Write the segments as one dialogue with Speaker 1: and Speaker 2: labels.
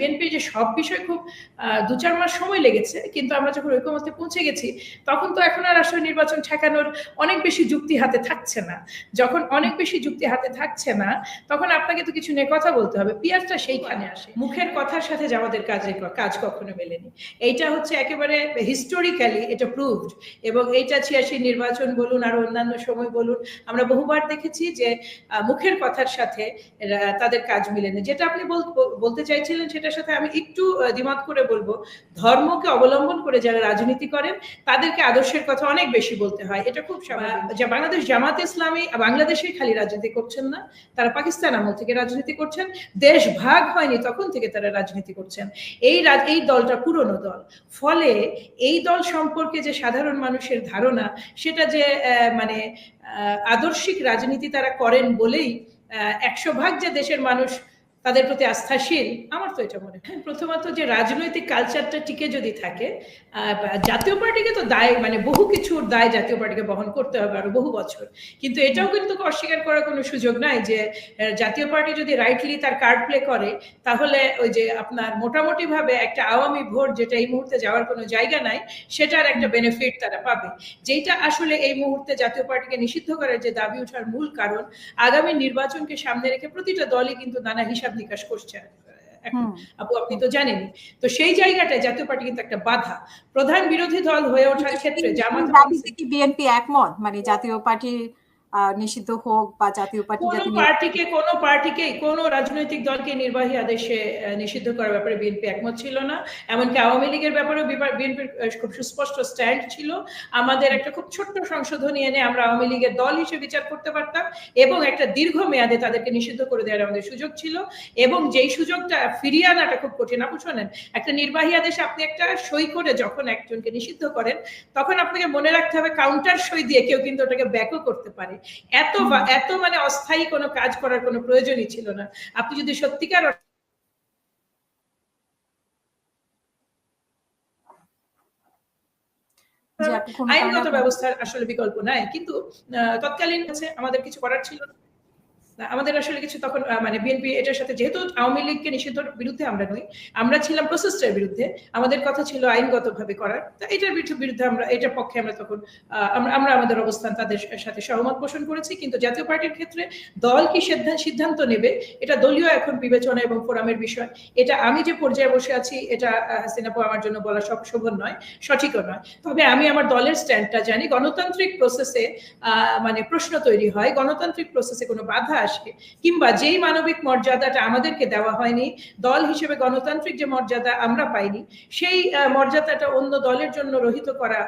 Speaker 1: BNP যে সব বিষয় খুব দু চার মাস সময় লেগেছে, কিন্তু আমরা যখন ঐক্যমতে পৌঁছে গেছি, তখন তো এখন আর আসলে নির্বাচন ঠেকানোর অনেক বেশি যুক্তি হাতে থাকছে না। যখন অনেক বেশি যুক্তি হাতে থাকছে না, তখন আপনাকে তো কিছু নিয়ে কথা বলতে হবে। পিয়ারটা সেইখানে আসে। মুখের কথার সাথে আমাদের কাজে কাজ কখনো মেলেনি। এইটা হচ্ছে একেবারে হিস্টোরিক্যালি এটা প্রুভড এবং এইটা ছিয়াশি নির্বাচন বলুন আর অন্যান্য সময় বলুন, আমরা বহুবার দেখেছি যে মুখের কথার সাথে তাদের কাজ মিলেনি। যেটা আপনি বলতে চাইছিলেন সেটার সাথে আমি একটু দ্বিমত করে বলব ধর্মকে অবলম্বন করে যারা রাজনীতি করেন তাদেরকে আদর্শের কথা অনেক বেশি বলতে হয়। এটা খুব বাংলাদেশ জামাত ইসলামী বাংলাদেশে খালি রাজনীতি করছেন না তারা পাকিস্তান আমল থেকে রাজনীতি করছেন দেশ ভাগ হয়নি তখন থেকে তারা রাজনীতি করছেন। এই এই দলটা পুরনো দল। ফলে এই দল সম্পর্কে যে সাধারণ মানুষের ধারণা সেটা যে মানে আদর্শিক রাজনীতি তারা করেন বলেই একশো ভাগ যে দেশের মানুষ তাদের প্রতি আস্থাশীল, আমার তো এটা মনে হয়। প্রথমত যে রাজনৈতিক কালচারটা টিকে যদি থাকে জাতীয় পার্টিকে তো দায় মানে বহু কিছুর দায় জাতীয় পার্টিকে বহন করতে হবে আরও বহু বছর। কিন্তু এটাও কিন্তু অস্বীকার করার কোনো সুযোগ নাই যে জাতীয় পার্টি যদি রাইটলি তার কার্ড প্লে করে, তাহলে ওই যে আপনার মোটামুটি ভাবে একটা আওয়ামী ভোট যেটা এই মুহূর্তে যাওয়ার কোনো জায়গা নাই, সেটার একটা বেনিফিট তারা পাবে। যেটা আসলে এই মুহূর্তে জাতীয় পার্টিকে নিষিদ্ধ করার যে দাবি ওঠার মূল কারণ, আগামী নির্বাচনকে সামনে রেখে প্রতিটা দলই কিন্তু নানা হিসাব হিসাব নিকাশ করছে আপু আপনি তো জানেনই। তো সেই জায়গাটায় জাতীয় পার্টি কিন্তু একটা বাধা। প্রধান বিরোধী দল হয়ে ওঠার ক্ষেত্রে জামাত
Speaker 2: বিএনপি একমত? মানে জাতীয় পার্টি নিষিদ্ধ হোক বা জাতীয় পার্টি
Speaker 1: কোন পার্টিকে কোন পার্টিকে কোন রাজনৈতিক দলকে নির্বাহী আদেশে নিষিদ্ধ করার ব্যাপারে বিএনপি একমত ছিল না। এমনকি আওয়ামী লীগের ব্যাপারেও বিএনপির খুব সুস্পষ্ট স্ট্যান্ড ছিল। আমাদের একটা খুব ছোট্ট সংশোধনী এনে আমরা আওয়ামী লীগের দল হিসেবে বিচার করতে পারতাম এবং একটা দীর্ঘ মেয়াদে তাদেরকে নিষিদ্ধ করে দেওয়ার আমাদের সুযোগ ছিল। এবং যেই সুযোগটা ফিরিয়ে আনাটা খুব কঠিন। আপু শোনেন একটা নির্বাহী আদেশে আপনি একটা সই করে যখন একজনকে নিষিদ্ধ করেন তখন আপনাকে মনে রাখতে হবে কাউন্টার সই দিয়ে কেউ কিন্তু ওটাকে ব্যাকও করতে পারে। এত এত মানে অস্থায়ী কোনো কাজ করার কোনো প্রয়োজনই ছিল না। আপনি যদি সত্যিকার আইনগত ব্যবস্থার আসলে বিকল্প নাই। কিন্তু তৎকালীন আমাদের কিছু করার ছিল না। আমাদের আসলে কিছু তখন মানে বিএনপি এটার সাথে যেহেতু আওয়ামী লীগকে নিষিদ্ধর বিরুদ্ধে আমরা নই, আমরা ছিলাম প্রসেসটার বিরুদ্ধে, আমাদের কথা ছিল আইনগতভাবে করার। তা এটার বিরুদ্ধে আমরা, এটার পক্ষে আমরা তখন আমরা আমাদের অবস্থান তাদের সাথে সহমত পোষণ করেছি, কিন্তু জাতীয় পার্টির ক্ষেত্রে দল কি সিদ্ধান্ত নেবে, এটা দলীয় এখন বিবেচনা এবং ফোরামের বিষয়। এটা আমি যে পর্যায়ে বসে আছি, এটা হাসিনাপু আমার জন্য বলা সব শোভন নয়, সঠিকও নয়। তবে আমি আমার দলের স্ট্যান্ডটা জানি, গণতান্ত্রিক প্রসেসে মানে প্রশ্ন তৈরি হয়, গণতান্ত্রিক প্রসেসে কোনো বাধা আসে কিংবা যেই মানবিক মর্যাদাটা আমাদেরকে দেওয়া হয়নি, দল হিসেবে গণতান্ত্রিক যে মর্যাদা আমরা পাইনি, সেই মর্যাদাটা অন্য দলের জন্য রহিত করা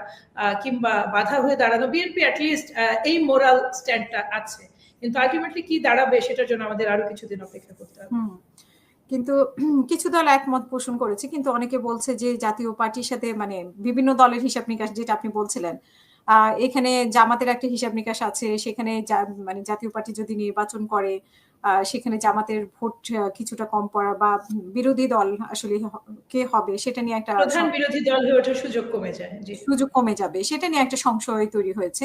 Speaker 1: কিংবা বাধা হয়ে দাঁড়ানো বিএনপি অ্যাটলিস্ট এই মোরাল স্ট্যান্ডটা আছে। কিন্তু আলটিমেটলি কি দাঁড়াবে সেটার জন্য আমাদের আরও কিছুদিন অপেক্ষা করতে হবে।
Speaker 2: কিন্তু কিছু দল একমত পোষণ করেছে, কিন্তু অনেকে বলছে যে জাতীয় পার্টির সাথে মানে বিভিন্ন দলের হিসাব নিকাশ, যেটা আপনি বলছিলেন এখানে জামাতের একটা হিসাব নিকাশ আছে সেখানে মানে জাতীয় পার্টি যদি নির্বাচন করে সেখানে জামাতের ভোট কিছুটা কম পড়া বা বিরোধী দল আসলে কে হবে সেটা নিয়ে একটা
Speaker 1: প্রধান বিরোধী দল হয়ে ওঠার সুযোগ কমে যায়
Speaker 2: সুযোগ কমে যাবে সেটা নিয়ে একটা সংশয় তৈরি হয়েছে।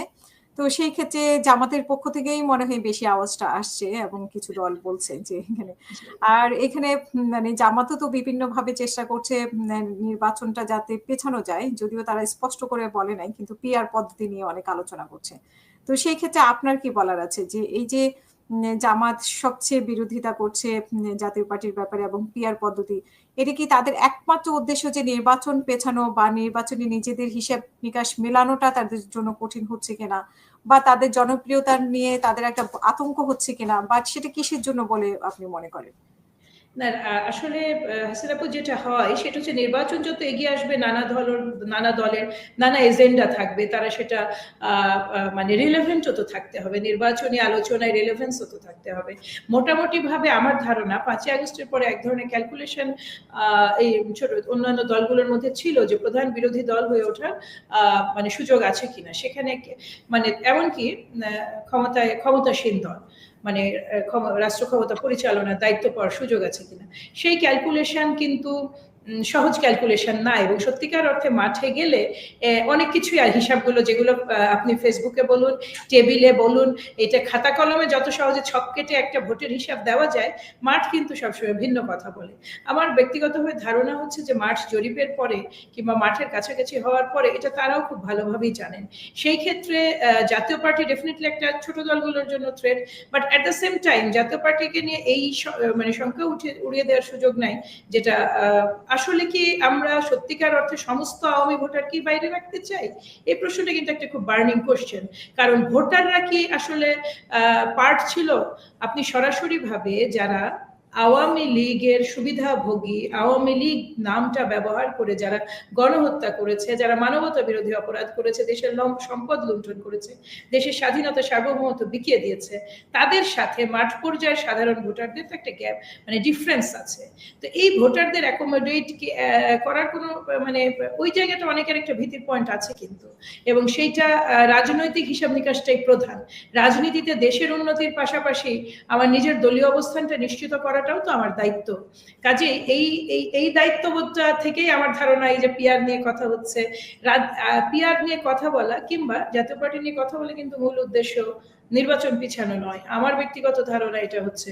Speaker 2: তো সেই ক্ষেত্রে জামাতের পক্ষ থেকেই মনে হয় বেশি আওয়াজটা আসছে এবং কিছু দল বলছে যে এখানে। আর এখানে মানে জামাতও তো বিভিন্ন ভাবে চেষ্টা করছে নির্বাচনটা যাতে পেছানো যায় যদিও তারা স্পষ্ট করে বলে নাই কিন্তু পিআর পদ্ধতি নিয়ে অনেক আলোচনা করছে। তো সেই ক্ষেত্রে আপনার কি বলার আছে যে এই যে জামাত সবচেয়ে বিরোধিতা করছে জাতীয় পার্টির ব্যাপারে এবং পিয়ার পদ্ধতি। এটি কি তাদের একমাত্র উদ্দেশ্য যে নির্বাচন পেছানো বা নির্বাচনে নিজেদের হিসাব নিকাশ মেলানোটা তাদের জন্য কঠিন হচ্ছে কিনা? বা তাদের জনপ্রিয়তা নিয়ে তাদের একটা আতঙ্ক হচ্ছে কিনা? বা সেটা কিসের জন্য বলে আপনি মনে করেন?
Speaker 1: না আসলে হাসিনাপু যেটা হয়, সেটা হচ্ছে নির্বাচন যত এগিয়ে আসবে, নানা দলের নানা দলের, নানা এজেন্ডা থাকবে, তারা সেটা মানে রিলেভেন্টও তো থাকতে হবে, নির্বাচনী আলোচনায় রিলেভেন্সও তো থাকতে হবে। মোটামুটি ভাবে আমার ধারণা, পাঁচই আগস্টের পরে এক ধরনের ক্যালকুলেশন এই ছোট অন্যান্য দলগুলোর মধ্যে ছিল যে, প্রধান বিরোধী দল হয়ে ওঠার মানে সুযোগ আছে কিনা। সেখানে মানে এমনকি ক্ষমতায়, ক্ষমতাসীন দল। মানে রাষ্ট্র ক্ষমতা পরিচালনার দায়িত্ব পাওয়ার সুযোগ আছে কিনা। সেই ক্যালকুলেশন কিন্তু সহজ ক্যালকুলেশন না এবং সত্যিকার অর্থে মাঠে গেলে অনেক কিছুই আর হিসাবগুলো যেগুলো আপনি ফেসবুকে বলুন টেবিলে বলুন, এটা খাতা কলমে যত সহজে ছক কেটে একটা ভোটের হিসাব দেওয়া যায়, মাঠ কিন্তু সবসময় ভিন্ন কথা বলে। আমার ব্যক্তিগতভাবে ধারণা হচ্ছে যে মাঠ জরিপের পরে কিংবা মাঠের কাছাকাছি হওয়ার পরে এটা তারাও খুব ভালোভাবেই জানেন। সেই ক্ষেত্রে জাতীয় পার্টি ডেফিনেটলি একটা ছোট দলগুলোর জন্য threat but at the same time জাতীয় পার্টিকে নিয়ে এই মানে সংখ্যা উঠে, উড়িয়ে দেওয়ার সুযোগ নাই, যেটা আসলে কি আমরা সত্যিকার অর্থে সমস্ত আওয়ামী ভোটার কি বাইরে রাখতে চাই? এই প্রশ্নটা কিন্তু একটা খুব বার্নিং কোশ্চেন কারণ ভোটাররা কি আসলে পার্ট ছিল? আপনি সরাসরি ভাবে যারা আওয়ামী লীগের সুবিধাভোগী, আওয়ামী লীগ নামটা ব্যবহার করে যারা গণহত্যা করেছে, যারা মানবতা বিরোধী অপরাধ করেছে, দেশের সম্পদ লুণ্ঠন করেছে, দেশের স্বাধীনতা সার্বভৌমত্ব বিকিয়ে দিয়েছে, তাদের সাথে মাঠ পর্যায়ের সাধারণ ভোটারদের তো একটা গ্যাপ মানে ডিফারেন্স আছে। তো এই ভোটারদের অ্যাকোমোডেট করার কোনো মানে ওই জায়গাটা অনেকের একটা ভীতির পয়েন্ট আছে কিন্তু। এবং সেইটা রাজনৈতিক হিসাব নিকাশটাই প্রধান। রাজনীতিতে দেশের উন্নতির পাশাপাশি আমার নিজের দলীয় অবস্থানটা নিশ্চিত করাটাও তো আমার দায়িত্ব। কাজে এই এই এই দায়িত্ববোধটা থেকেই আমার ধারণা এই যে পিয়ার নিয়ে কথা হচ্ছে। পিয়ার নিয়ে কথা বলা কিংবা জাতীয় পার্টি নিয়ে কথা বলে কিন্তু মূল উদ্দেশ্য নির্বাচন পিছানো নয়। আমার ব্যক্তিগত ধারণা এটা হচ্ছে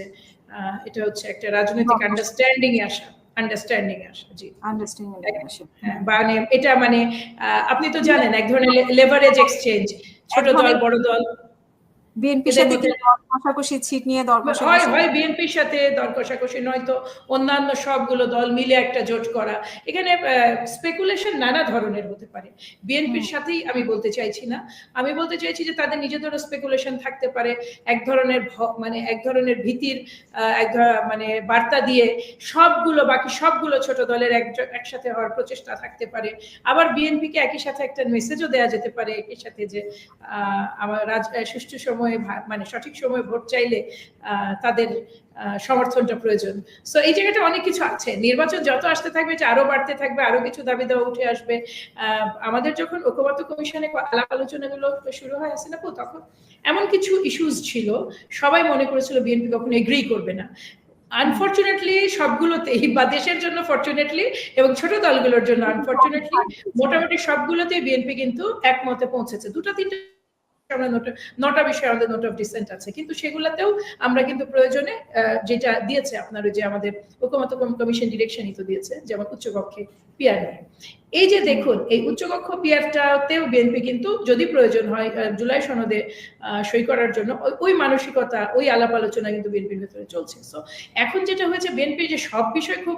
Speaker 1: এটা হচ্ছে একটা রাজনৈতিক আন্ডারস্ট্যান্ডিং এ আসা আন্ডারস্ট্যান্ডিং আসা জি।
Speaker 2: আন্ডারস্ট্যান্ডিং
Speaker 1: মানে এটা মানে আপনি তো জানেন এক ধরনের লেভারেজ এক্সচেঞ্জ ছোট দল বড় দল।
Speaker 2: বিএনপির সাথে
Speaker 1: মধ্যে-
Speaker 2: কি দর কষাকষি ছিট নিয়ে দর
Speaker 1: হয় হয় বিএনপির সাথে দর কষাকষি নয়তো অন্যান্য সবগুলো দল মিলে একটা জোট করা। এখানে স্পেকুলেশন নানা ধরনের হতে পারে। বিএনপির সাথেই আমি বলতে চাইছি না। আমি বলতে চাইছি যে তাদের নিজেদেরও স্পেকুলেশন থাকতে পারে। এক ধরনের মানে এক ধরনের ভীতির এক মানে বার্তা দিয়ে সবগুলো বাকি সবগুলো ছোট দলের এক- একসাথে হওয়ার প্রচেষ্টা থাকতে পারে। আবার বিএনপিকে একই সাথে একটা মেসেজও দেওয়া যেতে পারে একই সাথে যে আহ, আমার রাজ সুষ্ঠু সময়ে ভা- মানে সঠিক সময়ে ভোট চাইলে তাদের সমর্থনটা প্রয়োজন। সো এই জায়গাটা অনেক কিছু আছে। নির্বাচন যত আসতে থাকবে, এটা আরও বাড়তে থাকবে, আরও কিছু দাবি দেওয়া উঠে আসবে। আমাদের যখন ঐক্যবদ্ধ কমিশনে আলাপ আলোচনাগুলো শুরু হয় আসে না তখন এমন কিছু ইস্যুস ছিল, সবাই মনে করেছিল বিএনপি কখনো এগ্রি করবে না। আনফর্চুনেটলি সবগুলোতেই বা দেশের জন্য ফর্চুনেটলি এবং ছোট দলগুলোর জন্য আনফর্চুনেটলি মোটামুটি সবগুলোতেই বিএনপি কিন্তু একমতে পৌঁছেছে। দুটো, তিনটে আমরা নোট বিষয়ে আমাদের নোট অফ ডিসেন্ট আছে। কিন্তু সেগুলোতেও আমরা কিন্তু প্রয়োজনে যেটা দিয়েছে আপনার যে আমাদের ঐকমত্য কম- কমিশন ডিরেকশনই তো দিয়েছে উচ্চকক্ষে পিয়ার নিয়ে। এই যে দেখুন, এই উচ্চকক্ষ পিয়ারটাতেও বিএনপি কিন্তু যদি প্রয়োজন হয় জুলাই সনদে সই করার জন্য, ওই- মানসিকতা, ওই আলাপ আলোচনা কিন্তু বিএনপির ভেতরে চলছে। সো এখন যেটা হয়েছে বিএনপি যে সব বিষয় খুব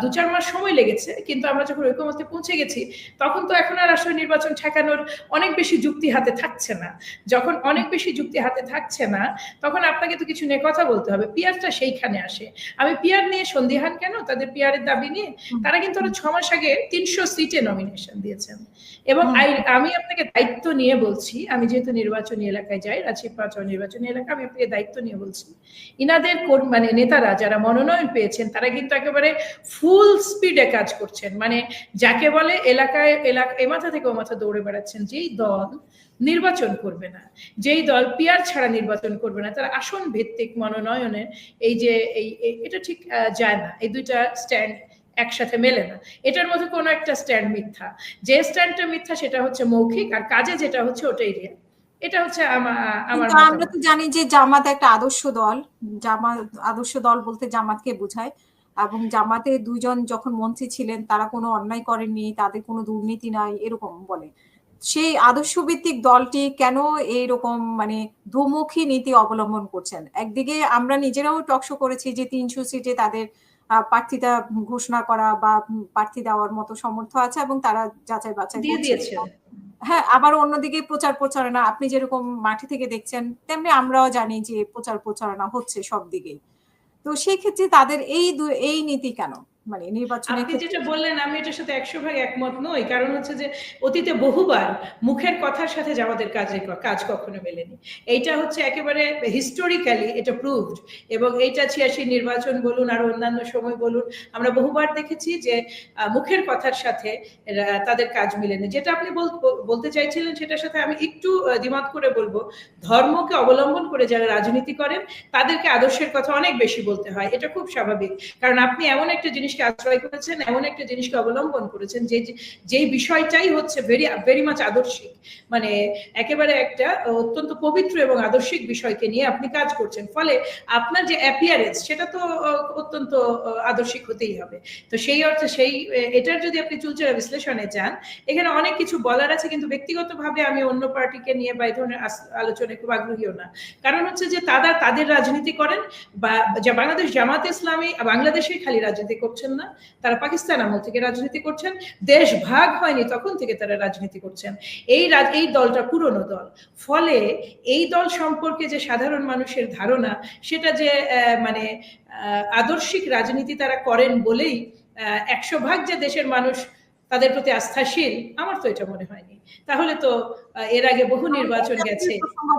Speaker 1: দু চার মাস সময় লেগেছে, কিন্তু আমরা যখন ঐকমত্যে পৌঁছে গেছি, তখন তো এখন আর আসলে নির্বাচন ঠেকানোর অনেক বেশি যুক্তি হাতে থাকছে না। যখন অনেক বেশি যুক্তি হাতে থাকছে না তখন আপনাকে তো কিছু নিয়ে কথা বলতে হবে। পিয়ারটা সেইখানে আসে। আমি পিয়ার নিয়ে সন্দিহান কেন? তাদের পিয়ারের দাবি নিয়ে? তারা কিন্তু আরও ছ মাস আগে তিনশো সিটে নমিনেশন দিয়েছেন। এবং আমি আপনাকে দায়িত্ব নিয়ে বলছি আমি যেহেতু নির্বাচনী এলাকায় যাই রাজশাহী পাঁচ নির্বাচনী এলাকা আমি আপনাকে দায়িত্ব নিয়ে বলছি। ইনাদের মানে নেতারা যারা মনোনয়ন পেয়েছেন তারা কিন্তু একেবারে ফুল স্পিডে কাজ করছেন। মানে যাকে বলে এলাকায় এলাকা এ মাথা থেকে ও মাথা দৌড়ে বেড়াচ্ছেন যেই দল নির্বাচন করবে না। যেই দল পিয়ার ছাড়া নির্বাচন করবে না তারা আসন ভিত্তিক মনোনয়নের এই যে এই এটা ঠিক যায় না। এই দুইটা স্ট্যান্ড একসাথে মেলে না। এটার মধ্যে কোনো একটা স্ট্যান্ড মিথ্যা। যে স্ট্যান্ডটা মিথ্যা সেটা হচ্ছে মৌখিক আর কাজে যেটা হচ্ছে ওটাই রিয়েল এটা হচ্ছে আমার
Speaker 2: আমরা তো জানি যে জামাত একটা আদর্শ দল। জামাত আদর্শ দল বলতে জামাতকে বোঝায়। এবং জামাতে দুইজন যখন মন্ত্রী ছিলেন তারা কোনো অন্যায় করেননি তাদের কোনো দুর্নীতি নাই এরকম বলে। সেই আদর্শ ভিত্তিক দলটি কেন এইরকম মানে দুমুখী নীতি অবলম্বন করছেন? একদিকে আমরা নিজেরাও টকশো করেছি যে তিনশো সিটে তাদের আহ, প্রার্থিতা ঘোষণা করা বা প্রার্থী দেওয়ার মতো সমর্থ আছে এবং তারা যাচাই বাছাই
Speaker 1: দিয়েছে
Speaker 2: হ্যাঁ আবার অন্যদিকে প্রচার প্রচারণা আপনি যেরকম মাঠে থেকে দেখছেন তেমনি আমরাও জানি যে প্রচার প্রচারণা হচ্ছে সব দিকেই তো সেই ক্ষেত্রে তাদের এই এই নীতি কেন? মানে নির্বাচনের
Speaker 1: আপনি যেটা বললেন আমি এটার সাথে একশো ভাগ একমত নই। কারণ হচ্ছে যে অতীতে বহুবার মুখের কথার সাথে কাজে কাজ কখনো মেলেনি। এইটা হচ্ছে একেবারে হিস্টোরিক্যালি এটা প্রুভড এবং এইটা ছিয়াশি নির্বাচন বলুন আর অন্যান্য সময় বলুন আমরা বহুবার দেখেছি যে মুখের কথার সাথে তাদের কাজ মিলেনি। যেটা আপনি বলতে চাইছিলেন সেটার সাথে আমি একটু দ্বিমত করে বলব। ধর্মকে অবলম্বন করে যারা রাজনীতি করেন তাদেরকে আদর্শের কথা অনেক বেশি বলতে হয়। এটা খুব স্বাভাবিক। কারণ আপনি এমন একটা জিনিসকে জিনিসকে আশ্রয় করেছেন, এমন একটা জিনিসকে অবলম্বন করেছেন যে যেই বিষয়টাই হচ্ছে ভেরি ভেরি মাচ আদর্শিক। মানে একেবারে একটা অত্যন্ত পবিত্র এবং আদর্শিক বিষয়কে নিয়ে আপনি কাজ করছেন। ফলে আপনার যে অ্যাপিয়ারেন্স সেটা তো অত্যন্ত আদর্শিক হতেই হবে। তো সেই অর্থে সেই এটার যদি আপনি চুলচেরা বিশ্লেষণে যান, এখানে অনেক কিছু বলার আছে, কিন্তু ব্যক্তিগতভাবে আমি অন্য পার্টিকে নিয়ে বা এই ধরনের আলোচনায় খুব আগ্রহীও না। কারণ হচ্ছে যে তারা তাদের রাজনীতি করেন বা বাংলাদেশ জামাত ইসলামী বাংলাদেশে খালি রাজনীতি করছেন না। তারা পাকিস্তান আমল থেকে রাজনীতি করছেন। দেশ ভাগ হয়নি তখন থেকে তারা রাজনীতি করছেন। এই এই দলটা পুরনো দল। ফলে এই দল সম্পর্কে যে সাধারণ মানুষের ধারণা, সেটা যে মানে আদর্শিক রাজনীতি তারা করেন বলেই একশো ভাগ যে দেশের মানুষ তাদের প্রতি আস্থাশীল, আমার তো এটা মনে হয়নি। তাহলে তো এর আগে বহু নির্বাচন গেছে।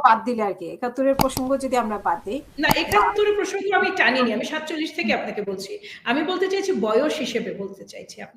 Speaker 2: বাদ দিলে আর কি একাত্তরের প্রসঙ্গ যদি আমরা বাদ দিই।
Speaker 1: না একাত্তরের প্রসঙ্গ আমি টানিনি আমি সাতচল্লিশ থেকে আপনাকে বলছি। আমি বলতে চাইছি বয়স হিসেবে বলতে চাইছি আপনি।